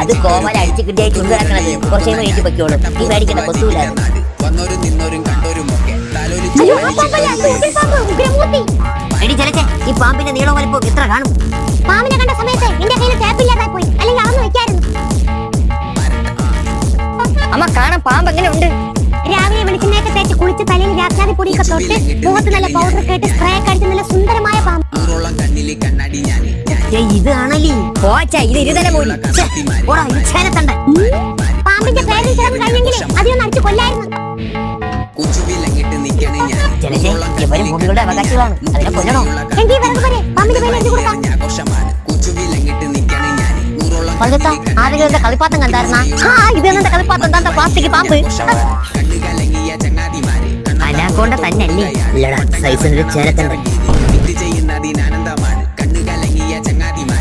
അതെ കോമല അടിച്ച് കിട്ടിയായി ചുണ്ടു കിടക്കണത്. കുറച്ചു കഴിയുമ്പോൾ എഴുതി പൊയ്ക്കോളും. പാമ്പ് ഉഗ്രമൂർത്തി. എടി ഈ പാമ്പിന്റെ നീളം വലിപ്പം എത്ര കാണും? പാമ്പിനെ കണ്ട സമയത്ത് എന്റെ കയ്യിൽ ടാപ്പില്ലാതായി പോയി. അല്ലെങ്കിൽ അളന്ന് വെക്കായിരുന്നു. അമ്മ കാണാൻ പാമ്പ് എങ്ങനെ ഉണ്ട് രാവിലെ വെളിച്ചെണ്ണയൊക്കെ തേച്ച് കുളിച്ച് തലയിൽ രാത്രി പൊടിയൊക്കെ തൊട്ട് മുഖത്ത് നല്ല പൗഡർ കേട്ട് സ്പ്രേ ഒക്കെ ഇത് ആണല്ലേ പോച്ച ഇത് ഇരുതല മൂലി ഛെ, പോടാ പാമ്പിന്റെ പേരിൽ ചേർന്ന് കഴിഞ്ഞെങ്കിലേ അതിനൊന്ന് അടിച്ചു കൊല്ലായിരുന്നു. അവകാശികളാണ്. അതിനെ കൊല്ലണോ? എങ്കിൽ വിറക് വരെ പാമ്പിന്റെ പേര് എഴുതി കൊടുക്കാം? പഴുത്ത ആദ്യം കളിപ്പാത്തം കണ്ടായിരുന്ന? ആ ഇത് എന്നെ കളിപ്പാത്തം എന്താ പ്ലാസ്റ്റിക് പാമ്പ്? അനാക്കോണ്ട തന്നെയല്ലേ? ഇല്ലടാ സൈസിന്റെ ചേനത്തണ്ടൻ